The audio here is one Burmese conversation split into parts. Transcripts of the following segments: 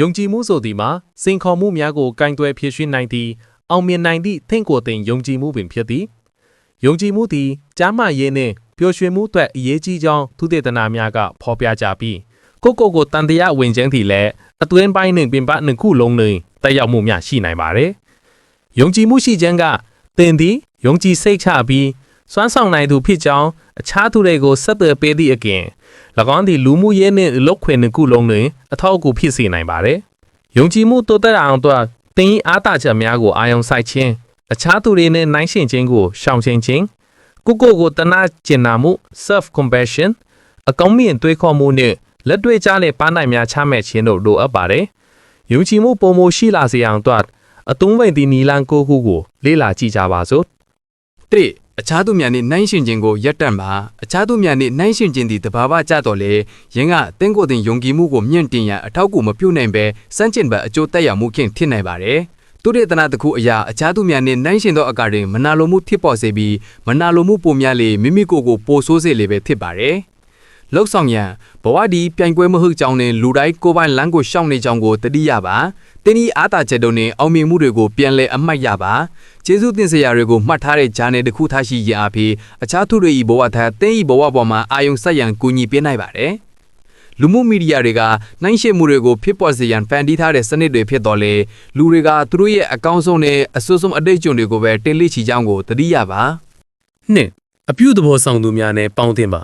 ယုံကြည်မှုဆိုသည်မှာစိန်ခေါ်မှုများကိုကင်တွယ်ဖြေရှင်းနိုင်သည့်အောင်မြင်နိုင်သည့်သင်ကိုယ်တင်ယုံကြည်မှုပင်ဖြစ်သည်ယုံကြည်မှုသည်ကြားမှရေးနှင့်ပျော်ရွှင်မှုအတွက်အရေးကြီးကြောင်းသူတေသနာများကဖော်ပြကြပြီးကိုကိုကိုတန်တရားဝင်ခြင်းသည်လည်းအတွင်းပိုင်းနှင့်ပြင်ပနှစ်ခုလုံးတွင်တက်ရောက်မှုများရှိနိုင်ပါသည်ယုံကြည်မှုရှိခြင်းကသင်သည်ယုံကြည်စိတ်ချပြီး စွမ်းဆောင်နိုင်သူဖြစ်ကြောင်းအခြားသူတွေကိုဆက်သွယ်ပေးသည့်အပြင်၎င်းသည်လူမှုရေးနှင့်အလုပ်ခွင်နှစ်ခုလုံးတွင်အထောက်အကူဖြစ်စေနိုင်ပါသည်ယုံကြည်မှုတိုးတက်အောင်အတွက်သင်၏အားသာချက်များကိုအာရုံစိုက်ခြင်းအခြားသူတွေနဲ့နှိုင်းယှဉ်ခြင်းကိုရှောင်ခြင်းခြင်းကိုကိုကိုတနာကျင်နာမှု self compassion အကောင်းမြင်တွေးခေါ်မှုနဲ့လက်တွေ့ကြတဲ့ပန်းနိုင်များချမဲ့ခြင်းတို့လိုအပ်ပါတယ်ယုံကြည်မှုပုံမိုရှိလာစေအောင်အတွက်အသုံးဝင်သည့်နီလန်ကိုခုကိုလေ့လာကြည့်ကြပါစို့တိ အခြားသူများနှင့်နှိုင်းယှဉ်ခြင်းကိုရပ်တန့်ပါအခြားသူများနှင့်နှိုင်းယှဉ်ခြင်းသည်တဘာဝကြတော့လေယင်းကတင်းကိုယ်တင်ယုံကြည်မှုကိုမြင့်တင်ရန်အထောက်အကူမပြုနိုင်ပဲစန့်ကျင်ဘက်အကျိုးတက်ရောက်မှုခင်ဖြစ်နိုင်ပါတယ်သူတေသနာတစ်ခုအရာအခြားသူများနှင့်နှိုင်းယှဉ်သောအကာတွင်မနာလိုမှုဖြစ်ပေါ်စေပြီးမနာလိုမှုပုံများလေမိမိကိုယ်ကိုပိုဆိုးစေလေပဲဖြစ်ပါတယ် လောက်ဆောင်ရန်ဘဝဒီပြိုင်ပွဲမဟုတ်ကြောင်းနဲ့လူတိုင်းကိုယ်ပိုင်လမ်းကိုရှောင်နေကြောင်းကိုတတိယပါတင်းဤအားသာချက်တို့နဲ့အောင်မြင်မှုတွေကိုပြန်လည်အမှတ်ရပါကျေးဇူးတင်စရာတွေကိုမှတ်ထားတဲ့ဂျာနယ်တစ်ခုထားရှိရအဖြစ်အခြားသူတွေဤဘဝထားတင်းဤဘဝပေါ်မှာအာယုံဆက်ရန်ကူညီပေးနိုင်ပါတယ်လူမှုမီဒီယာတွေကနှိုင်းယှဉ်မှုတွေကိုဖြစ်ပေါ်စေရန်ဖန်တီးထားတဲ့စနစ်တွေဖြစ်တော်လေလူတွေကသူတို့ရဲ့အကောင့်ဆုံးနဲ့အဆိုးဆုံးအတိတ်ကျွန်တွေကိုပဲတင်လိချီကြောင်းကိုတတိယပါနှင့်အပြုသဘောဆောင်သူများနဲ့ပေါင်းသင်ပါ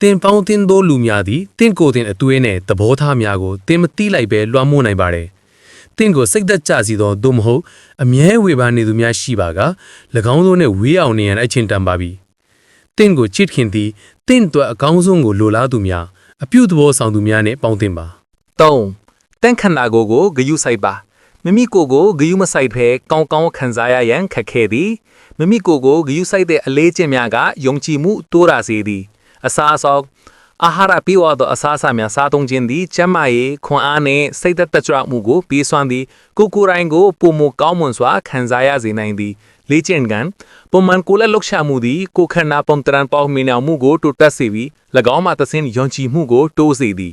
တင်ပေါင်းသင်သောလူများသည်တင့်ကိုယ်တင်အသွေးနဲ့သဘောထားများကိုတင်မတိလိုက်ပဲလွှမ်းမိုးနိုင်ပါတယ်တင့်ကိုစိတ်သက်ကြစီသောသို့မဟုတ်အမြဲဝေဘာနေသူများရှိပါက၎င်းတို့နဲ့ဝေးအောင်နေရန်အချင်းတန်ပါပြီတင့်ကိုချစ်ခင်သည်တင့်အတွက်အကောင်းဆုံးကိုလိုလားသူများအပြုသဘောဆောင်သူများနဲ့ပေါင်းသင်ပါ3တန့်ခန္ဓာကိုယ်ကိုဂယုစိုက်ပါမိမိကိုယ်ကိုဂယုမစိုက်ဖဲကောင်းကောင်းခံစားရရန်ခက်ခဲသည်မိမိကိုယ်ကိုဂယုစိုက်တဲ့အလေးကျင့်များကယုံကြည်မှုတိုးရစေသည် အစာအသောက်အာဟာရပြေဝသောအစာအစာများစားသုံးခြင်းသည်ကျန်းမာရေးခွန်အားနှင့်စိတ်သက်သက်ကြွမှုကိုပေးစွမ်းသည်ကိုယ်ကိုယ်တိုင်ကိုပုံမကောင်းမွန်စွာခံစားရစေနိုင်သည်လေ့ကျင့်ကန်ပုံမှန်ကိုယ်လက်လှုပ်ရှားမှုသည်ကိုယ်ခန္ဓာပုံတရံပေါင်းမြင်အောင်မှုကိုတိုးတက်စေပြီး၎င်းမှသစင်းယုံကြည်မှုကိုတိုးစေသည်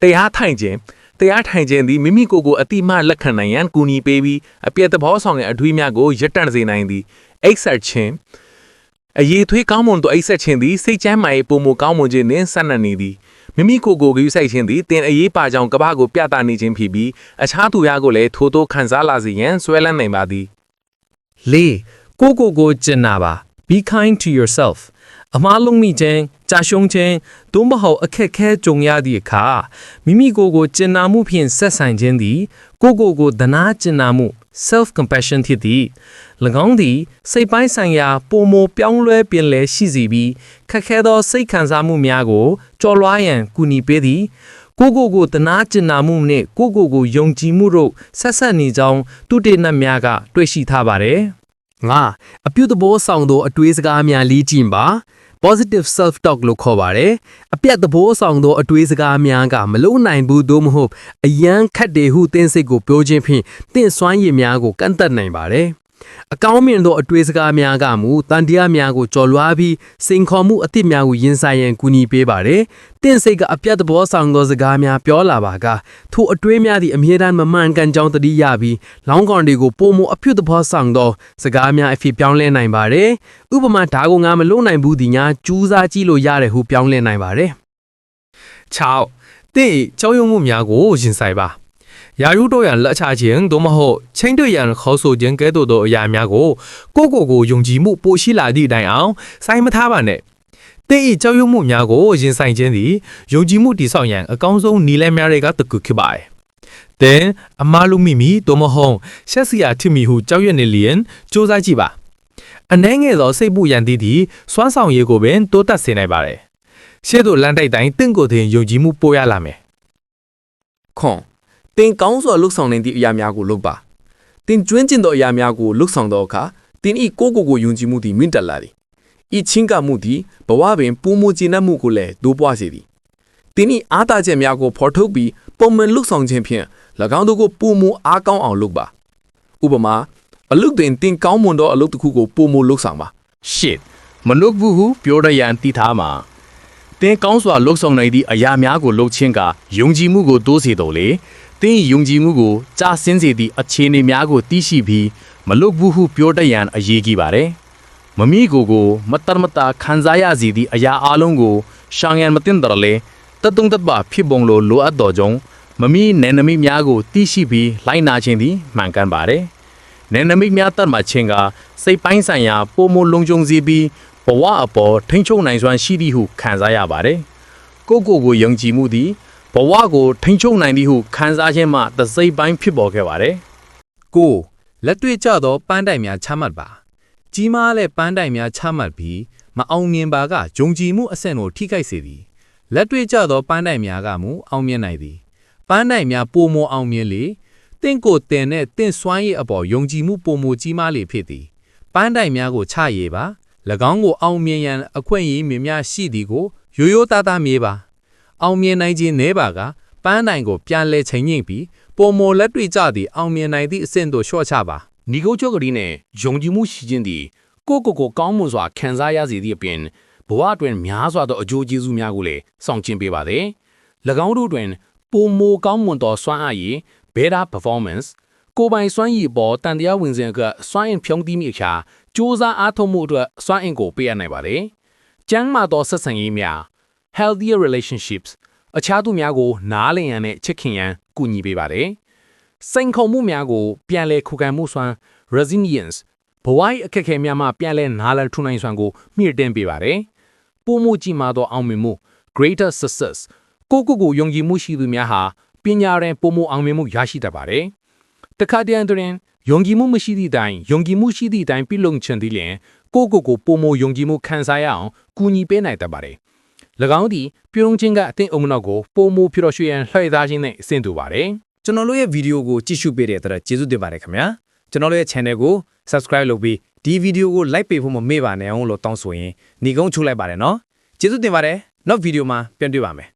တရားထိုင်ခြင်းတရားထိုင်ခြင်းသည်မိမိကိုယ်ကိုအတိမလက်ခံနိုင်ရန်ကူညီပေးပြီးအပြည့်သဘောဆောင်တဲ့အထွေးများကိုရပ်တန့်စေနိုင်သည်အိတ်ဆက်ခြင်း အရေးသွေးကောင်းမွန်သောအိတ်ဆက်ခြင်းသည်စိတ်ချမ်းသာရေးပုံမကောင်းမွန်ခြင်းနှင့်ဆက်နွယ်နေသည်မိမိကိုယ်ကိုယ်ဂရုစိုက်ခြင်းသည်တင်အရေးပါကြောင်းကမ္ဘာကိုပြသနေခြင်းဖြစ်ပြီးအခြားသူများကိုလည်းထိုးထိုးခံစားလာစေရန်ဆွဲလန်းနိုင်ပါသည်လေးကိုကိုကိုကျင်နာပါ be kind to yourself အမားလုံးမိခြင်းကြာရှုံးခြင်းသို့မဟုတ်အခက်ခဲကြုံရသည့်အခါမိမိကိုယ်ကိုကျင်နာမှုဖြင့်ဆက်ဆိုင်ခြင်းသည်ကိုကိုကိုဒနာကျင်နာမှု self compassion ဖြစ်သည်၎င်းသည်စိတ်ပိုင်းဆိုင်ရာပုံမပြောင်းလဲပြင်လဲရှိစေပြီးခက်ခဲသောစိတ်ခံစားမှုများကိုကြော်လွှားရန်ကူညီပေးသည်ကိုကိုကိုတနာကျင်နာမှုနှင့်ကိုကိုကိုယုံကြည်မှုတို့ဆက်ဆက်နေကြောင်းသူတေနတ်များကတွေ့ရှိထားပါတယ်ငါအပြုသဘောဆောင်သောအတွေးစကားများလေ့ကျင့်ပါ positive self talk လို့ခေါ်ပါတယ်အပြတ်သဘောဆောင်သောအတွေးစကားများကမလုံနိုင်ဘူးသို့မဟုတ်အယမ်းခတ်တယ်ဟုသင်စိတ်ကိုပြောခြင်းဖြင့်သင်စွမ်းရည်များကိုကန့်သက်နိုင်ပါတယ် အကောင်းမြင်သောအတွေးစကားများကမူတန်တရားများကိုကြော်လွှားပြီးစိန်ခေါ်မှုအသစ်များကိုရင်ဆိုင်ရန်ကူညီပေးပါတယ်။တင့်စိတ်ကအပြတ်သဘောဆောင်သောစကားများပြောလာပါကထိုအတွေးများသည့်အမြဲတမ်းမမှန်ကန်ကြောင်းတတိယပြီးလောင်းကောင်တွေကိုပုံမအပြုတ်သဘောဆောင်သောစကားများအဖြစ်ပြောင်းလဲနိုင်ပါတယ်။ဥပမာဒါကိုငါမလုံနိုင်ဘူးဒီညာကျူးစားကြည့်လို့ရတယ်ဟုပြောင်းလဲနိုင်ပါတယ် 6. တင့်ကြောက်ရွံ့မှုများကိုရင်ဆိုင်ပါ ယာရုတို့ရန်လက်ချခြင်းသို့မဟုတ်ချင်းတွေရန်ခေါ်ဆိုခြင်းကဲ့သို့သောအရာများကိုကိုယ့်ကိုယ်ကိုယုံကြည်မှုပိုရှိလာသည့်တိုင်အောင်စိုင်းမထားပါနဲ့တင့်ဤကြောက်ရွံ့မှုများကိုရင်ဆိုင်ခြင်းသည်ယုံကြည်မှုတည်ဆောက်ရန်အကောင်းဆုံးနည်းလမ်းများတွေကတစ်ခုဖြစ်ပါတယ်။သင်အမားလူမိမိသို့မဟုတ်ရှက်စီယာထစ်မီဟုကြောက်ရွံ့နေလျင်စူးစမ်းကြည့်ပါ။အနှဲငယ်သောစိတ်ပူရန်သည့်သည်စွမ်းဆောင်ရည်ကိုပင်တိုးတက်စေနိုင်ပါတယ်။ရှေ့သို့လမ်းတိုက်တိုင်းတင့်ကိုယ်တင်ယုံကြည်မှုပိုရလာမယ်ခွန် တင်ကောင်းစွာလှုပ်ဆောင်နိုင်သည့်အရာများကိုလုပ်ပါတင်ကျွမ်းကျင်သောအရာများကိုလှုပ်ဆောင်သောအခါတင်ဤကိုယ်ကိုယ်ကိုယုံကြည်မှုသည်မြင့်တက်လာသည်ဤချင်းကမှုသည်ဘဝပင်ပူမူကျင်တတ်မှုကိုလည်းဒိုးပွားစေသည်တင်ဤအားသာချက်များကိုဖော်ထုတ်ပြီးပုံမှန်လှုပ်ဆောင်ခြင်းဖြင့်၎င်းတို့ကိုပူမူအားကောင်းအောင်လုပ်ပါဥပမာအလုတ်တွင်တင်ကောင်းမွန်သောအလုတ်တစ်ခုကိုပူမူလှုပ်ဆောင်ပါ shit မလုတ်ဘူးဟုပြောရရန်တည်ထားမှာတင်းကောင်းစွာလှုပ်ဆောင်နိုင်သည့်အရာများကိုလှုပ်ခြင်းကယုံကြည်မှုကိုတိုးစေတော်လေ တင်း၏ယုံကြည်မှုကိုကြားစင်းစေသည့်အခြေအနေများကိုသိရှိပြီးမလွတ်ဘူးဟုပြောတတ်ရန်အရေးကြီးပါတယ်။မမိကိုကိုမတတ်မတာခံစားရစီသည့်အရာအလုံးကိုရှောင်ရန်မတင်တော်လေတတုံတတ်ပါဖြစ်ပုံလိုလိုအပ်တော်ကြောင့်မမိနယ်နမိတ်များကိုသိရှိပြီးလိုက်နာခြင်းသည်မှန်ကန်ပါတယ်။နယ်နမိတ်များတတ်မှချင်းကစိတ်ပိုင်းဆိုင်ရာပုံမလုံးကြုံစီပြီးဘဝအပေါ်ထိန်းချုပ်နိုင်စွမ်းရှိသည်ဟုခံစားရပါတယ်။ကိုယ့်ကိုယ်ကိုယုံကြည်မှုသည် ဘဝကိုထိန်းချုပ်နိုင်သည်ဟုခံစားခြင်းမှသစိတ်ပိုင်းဖြစ်ပေါ်ခဲ့ပါတယ်ကိုလက်တွေ့ကျသောပန်းတိုင်များချမှတ်ပါကြီးမားတဲ့ပန်းတိုင်များချမှတ်ပြီးမအောင်မြင်ပါကယုံကြည်မှုအဆင့်ကိုထိခိုက်စေသည်လက်တွေ့ကျသောပန်းတိုင်များကမူအောင်မြင်နိုင်သည်ပန်းတိုင်များပိုမိုအောင်မြင်လေတင့်ကိုတင်တဲ့တင့်စွမ်းရည်အပေါ်ယုံကြည်မှုပိုမိုကြီးမားလေဖြစ်သည်ပန်းတိုင်များကိုချရေးပါ၎င်းကိုအောင်မြင်ရန်အခွင့်အရေးမြင်များရှိသည်ကိုရိုးရိုးသားသားမြေးပါ အောင်မြင်နိုင်ခြင်းနည်းပါကပန်းတိုင်ကိုပြန်လဲချိန်ညှိပြီးပုံမလက်တွေ့ကြသည့်အောင်မြင်နိုင်သည့်အဆင့်သို့လျှော့ချပါညီကုတ်ချုပ်ကလေးနဲ့ယုံကြည်မှုရှိခြင်းသည်ကိုယ့်ကိုယ်ကိုကောင်းမွန်စွာခံစားရစေသည့်အပြင်ဘဝအတွင်းများစွာသောအကျိုးကျေးဇူးများကိုလည်းဆောင်ကျဉ်ပေးပါသည်။၎င်းတို့တွင်ပုံမိုကောင်းမွန်သောစွမ်းအားရည် better performance ကိုယ်ပိုင်စွမ်းရည်ပေါ်တန်တရားဝင်စဉ်ကစွမ်းအင်ဖြုံးသီးမိအခါစ조사အားထုတ်မှုအတွက်စွမ်းအင်ကိုပေးအပ်နိုင်ပါသည်။ကျန်းမာသောဆက်ဆံရေးများ healthier relationships အခြားသူများကို နားလည်ရန်နဲ့ချစ်ခင်ရန်ကူညီပေးပါတယ်။စိန်ခေါ်မှုများကို ပြန်လည်ခုခံမှုစွမ်း resilience ဘဝ၏အခက်အခဲများမှပြန်လည်နားလည်ထူနိုင်စွမ်းကိုမြင့်တင်ပေးပါတယ်။ပိုမိုကြီးမားသောအောင်မြင်မှု greater success ကိုယ့်ကိုယ်ကိုယုံကြည်မှုရှိသူများဟာပညာရန်ပိုမိုအောင်မြင်မှုရရှိတတ်ပါတယ်။တခါတည်းတွင်ယုံကြည်မှုမရှိသည့်တိုင်ယုံကြည်မှုရှိသည့်တိုင်ပြုလုပ်ချင်သည်လျှင်ကိုယ့်ကိုယ်ကိုပိုမိုယုံကြည်မှုခံစားရအောင်ကူညီပေးနိုင်တတ်ပါတယ်။၎ င်းသည်ပြုံးခြင်းကအသင့်အုံမနောက်ကိုပိုမိုဖြော်ရွှင်ရန်လှည့်သားခြင်းနဲ့အဆင့်တူပါတယ်။ကျွန်တော်တို့ရဲ့ဗီဒီယိုကိုကြည့်ရှုပေးတဲ့အတွက်ကျေးဇူးတင်ပါတယ်ခင်ဗျာကျွန်တော်တို့ရဲ့ channel ကို subscribe လုပ်ပြီးဒီဗီဒီယိုကို like ပေးဖို့မမေ့ပါနဲ့အောင်လို့တောင်းဆိုရင်ညီကုန်းချုပ်လိုက်ပါတယ်နော်ကျေးဇူးတင်ပါတယ်နောက်ဗီဒီယိုမှာပြန်တွေ့ပါမယ်